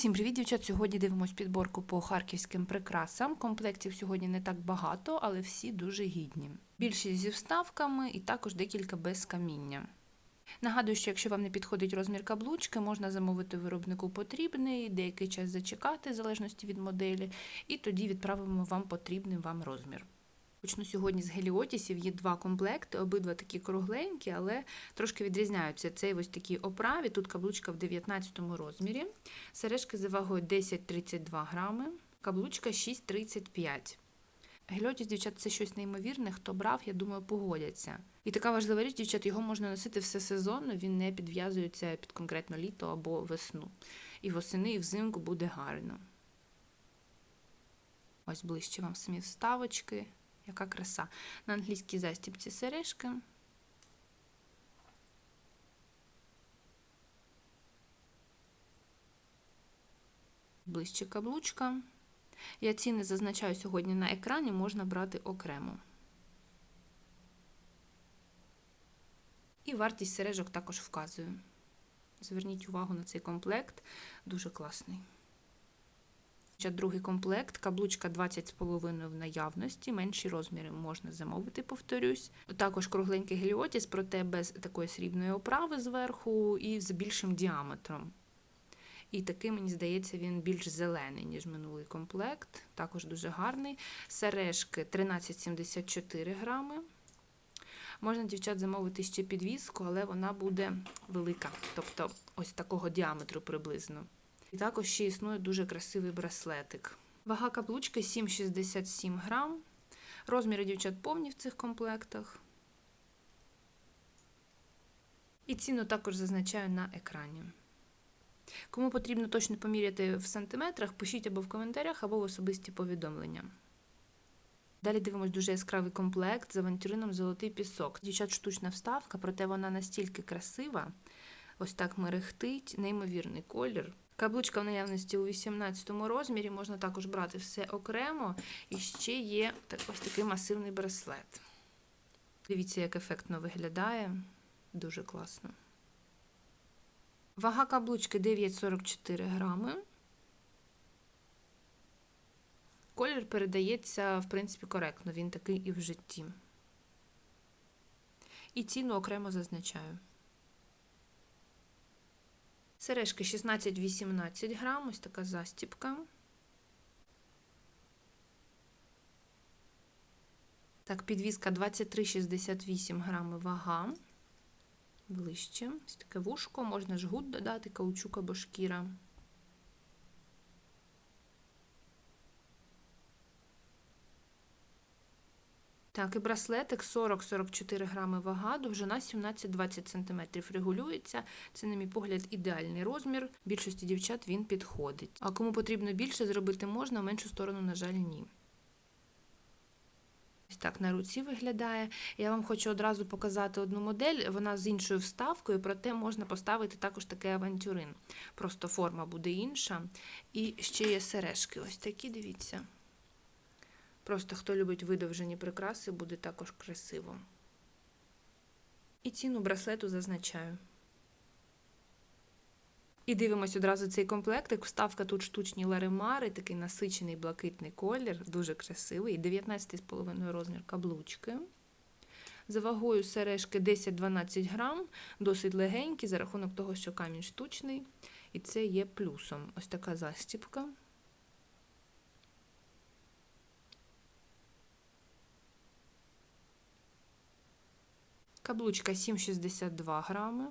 Всім привіт, дівчат! Сьогодні дивимось підборку по харківським прикрасам. Комплектів сьогодні не так багато, але всі дуже гідні. Більшість зі вставками і також декілька без каміння. Нагадую, що якщо вам не підходить розмір каблучки, можна замовити виробнику потрібний, деякий час зачекати, в залежності від моделі, і тоді відправимо вам потрібний вам розмір. Почну сьогодні з геліотісів. Є два комплекти, обидва такі кругленькі, але трошки відрізняються. Цей ось такій оправі. Тут каблучка в 19 розмірі. Сережки за вагою 10-32 грами, каблучка 6,35. Гельотіс, дівчат, це щось неймовірне. Хто брав, я думаю, погодяться. І така важлива річ, дівчат, його можна носити все сезонно, він не підв'язується під конкретно літо або весну. І восени, і взимку буде гарно. Ось ближче вам самі вставочки. Яка краса. На англійській застібці сережки. Ближче каблучка. Я ціни зазначаю сьогодні на екрані, можна брати окремо. І вартість сережок також вказую. Зверніть увагу на цей комплект, дуже класний. Другий комплект, каблучка 20,5 в наявності, менші розміри можна замовити, повторюсь. Також кругленький геліотіс, проте без такої срібної оправи зверху і з більшим діаметром. І такий, мені здається, він більш зелений, ніж минулий комплект. Також дуже гарний. Сережки 13,74 грами. Можна, дівчат, замовити ще підвіску, але вона буде велика, тобто ось такого діаметру приблизно. І також ще існує дуже красивий браслетик. Вага каблучки 7,67 грам. Розміри дівчат повні в цих комплектах. І ціну також зазначаю на екрані. Кому потрібно точно поміряти в сантиметрах, пишіть або в коментарях, або в особисті повідомлення. Далі дивимось дуже яскравий комплект з авантюрином Золотий пісок. Дівчат штучна вставка, проте вона настільки красива, ось так мерехтить, неймовірний колір. Каблучка в наявності у 18 розмірі, можна також брати все окремо. І ще є ось такий масивний браслет. Дивіться, як ефектно виглядає. Дуже класно. Вага каблучки 9,44 грами. Колір передається, в принципі, коректно, він такий і в житті. І ціну окремо зазначаю. Сережки 16-18 грам, ось така застіпка. Так, підвізка 23,68 грами вага. Ближче. Ось таке вушко, можна жгут додати, каучук або шкіра. Так, і браслетик 40-44 грами вага, довжина 17-20 см регулюється. Це, на мій погляд, ідеальний розмір. Більшості дівчат він підходить. А кому потрібно більше зробити можна, в меншу сторону, на жаль, ні. Ось так на руці виглядає. Я вам хочу одразу показати одну модель, вона з іншою вставкою, проте можна поставити також такий авантюрин. Просто форма буде інша. І ще є сережки. Ось такі, дивіться. Просто хто любить видовжені прикраси, буде також красиво. І ціну браслету зазначаю. І дивимось одразу цей комплектик. Вставка тут штучні ларимари, такий насичений блакитний колір, дуже красивий. 19,5 розмір каблучки. За вагою сережки 10-12 грам, досить легенькі, за рахунок того, що камінь штучний. І це є плюсом. Ось така застіпка. Каблучка 7,62 грами.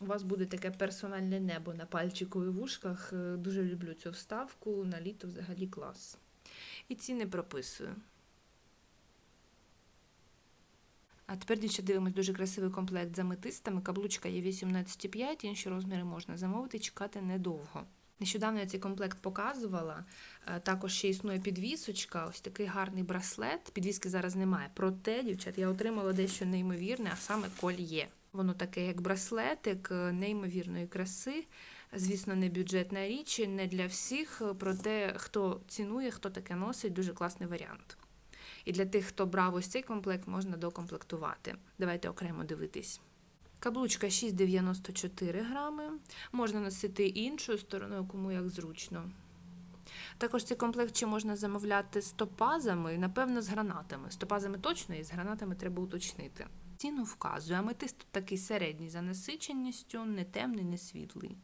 У вас буде таке персональне небо на пальчику і вушках. Дуже люблю цю вставку, на літо взагалі клас. І ціни прописую. А тепер, дівчата, дивимось дуже красивий комплект з аметистами. Каблучка є 18,5, інші розміри можна замовити, чекати недовго. Нещодавно я цей комплект показувала. Також ще існує підвісочка, ось такий гарний браслет. Підвіски зараз немає. Проте, дівчат, я отримала дещо неймовірне, а саме кольє. Воно таке, як браслетик, неймовірної краси. Звісно, не бюджетна річ, не для всіх. Проте, хто цінує, хто таке носить, дуже класний варіант. І для тих, хто брав ось цей комплект, можна докомплектувати. Давайте окремо дивитись. Каблучка 6,94 грами. Можна носити іншою стороною, кому як зручно. Також цей комплект ще можна замовляти з топазами, напевно, з гранатами. З топазами точно і з гранатами треба уточнити. Ціну вказує, аметист тут такий середній за насиченістю, не темний, не світлий.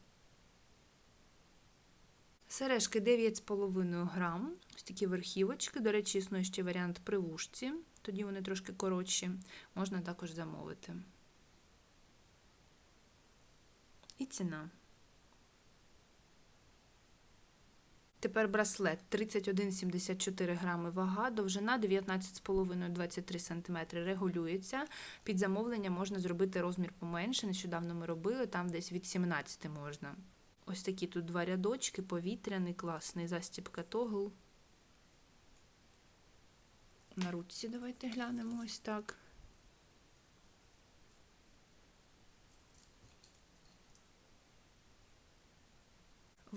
Сережки 9,5 грам. Ось такі верхівочки. До речі, існує ще варіант при вушці, тоді вони трошки коротші. Можна також замовити. І ціна. Тепер браслет 31,74 грами вага, довжина 19,5-23 см регулюється. Під замовлення можна зробити розмір поменше. Нещодавно ми робили, там десь від 17 можна. Ось такі тут два рядочки, повітряний, класний, застібка тогл. На ручці давайте глянемо ось так.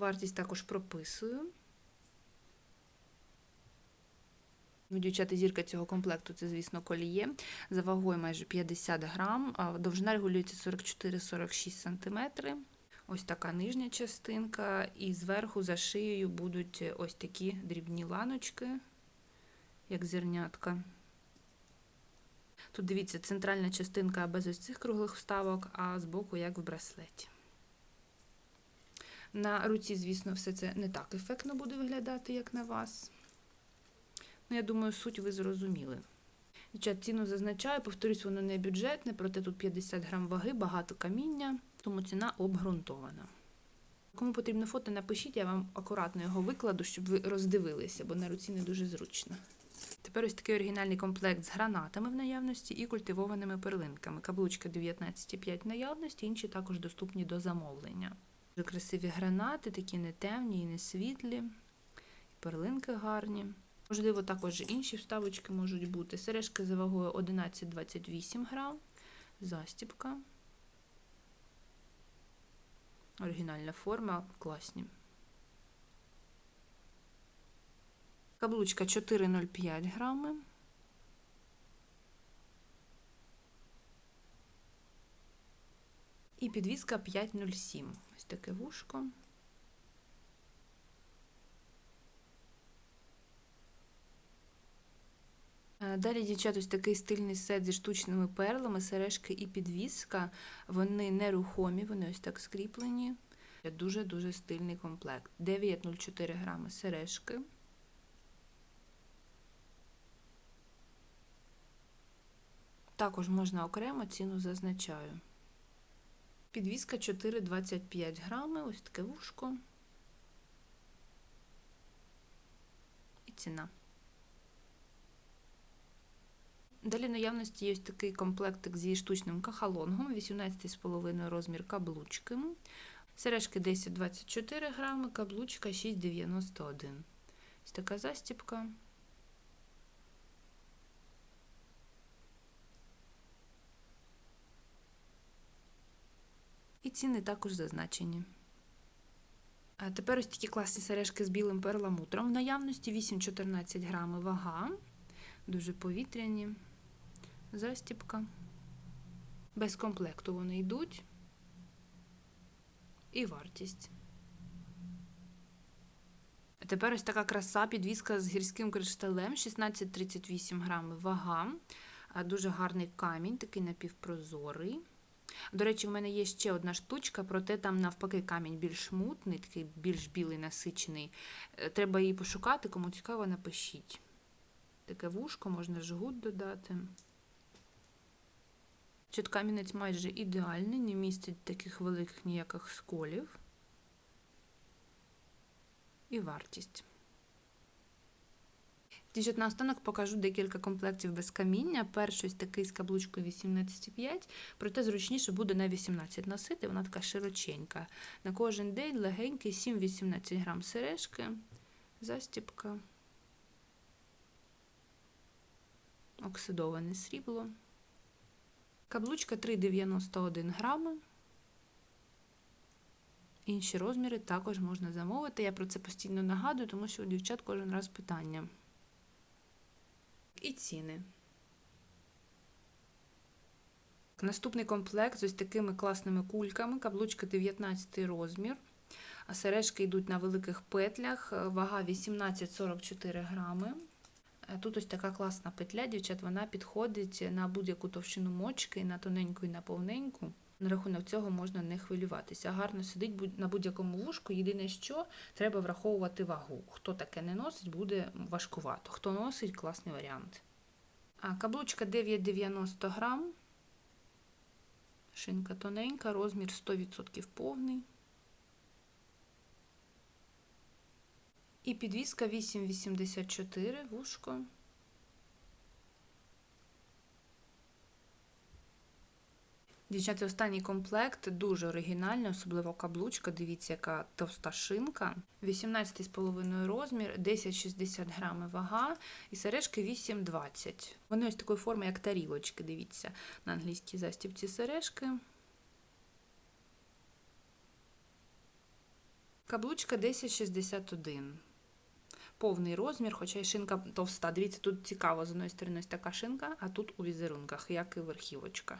Вартість також прописую. У дівчата зірка цього комплекту це, звісно, коліє. За вагою майже 50 грам, довжина регулюється 44-46 см. Ось така нижня частинка, і зверху за шиєю будуть ось такі дрібні ланочки, як зернятка. Тут дивіться, центральна частинка без ось цих круглих вставок, а збоку, як в браслеті. На руці, звісно, все це не так ефектно буде виглядати, як на вас. Ну, я думаю, суть ви зрозуміли. Дівчат, ціну зазначаю, повторюсь, воно не бюджетне, проте тут 50 грам ваги, багато каміння, тому ціна обґрунтована. Кому потрібно фото, напишіть, я вам акуратно його викладу, щоб ви роздивилися, бо на руці не дуже зручно. Тепер ось такий оригінальний комплект з гранатами в наявності і культивованими перлинками. Каблучка 19,5 наявності, інші також доступні до замовлення. Дуже красиві гранати, такі не темні і не світлі, перлинки гарні. Можливо, також інші вставочки можуть бути. Сережки за вагою 11-28 грам, застіпка. Оригінальна форма, класні. Каблучка 4,05 грами. І підвіска 5,07. Ось таке вушко. Далі, дівчат, ось такий стильний сет зі штучними перлами, сережки і підвіска. Вони нерухомі, вони ось так скріплені. Дуже-дуже стильний комплект. 9,04 грами сережки. Також можна окремо ціну зазначаю. Підвіска 4,25 грами, ось таке вушко. І ціна. Далі наявності є ось такий комплектик зі штучним кахалонгом, 18,5 розмір каблучки. Сережки 10-24 грами, каблучка 6,91. Ось така застіпка. І ціни також зазначені. А тепер ось такі класні сережки з білим перламутром в наявності 8-14 грами вага, дуже повітряні застіпка. Без комплекту вони йдуть. І вартість. А тепер ось така краса, підвіска з гірським кришталем, 16-38 грами вага. Дуже гарний камінь, такий напівпрозорий. До речі, в мене є ще одна штучка, проте там, навпаки, камінь більш мутний, такий більш білий насичений. Е, треба її пошукати, кому цікаво, напишіть. Таке вушко, можна жгут додати. Чот камінець майже ідеальний, не містить таких великих ніяких сколів. І вартість. Дівчат, наостанок покажу декілька комплектів без каміння. Перший такий з каблучкою 18,5, проте зручніше буде на 18 носити, вона така широченька. На кожен день легенький 7-18 грам сережки, застіпка, оксидоване срібло. Каблучка 3,91 грами. Інші розміри також можна замовити. Я про це постійно нагадую, тому що у дівчат кожен раз питання. І ціни. Наступний комплект з ось такими класними кульками, каблучка 19 розмір. А сережки йдуть на великих петлях, вага 18-44 грами. Е, Тут ось така класна петля, дівчат, вона підходить на будь-яку товщину мочки, на тоненьку і на повненьку. На рахунок цього можна не хвилюватися. Гарно сидить на будь-якому вушку. Єдине, що треба враховувати вагу. Хто таке не носить, буде важкувато. Хто носить, класний варіант. А каблучка 9,90 грам. Шинка тоненька, розмір 100% повний. І підвіска 8,84 вушко. Дівчата, останній комплект дуже оригінальний, особливо каблучка. Дивіться, яка товста шинка. 18,5 розмір, 10,60 грами вага і сережки 8,20. Вони ось такої форми, як тарілочки. Дивіться, на англійській застібці сережки. Каблучка 10,61. Повний розмір, хоча й шинка товста. Дивіться, тут цікаво, з одної сторони ось така шинка, а тут у візерунках, як і верхівочка.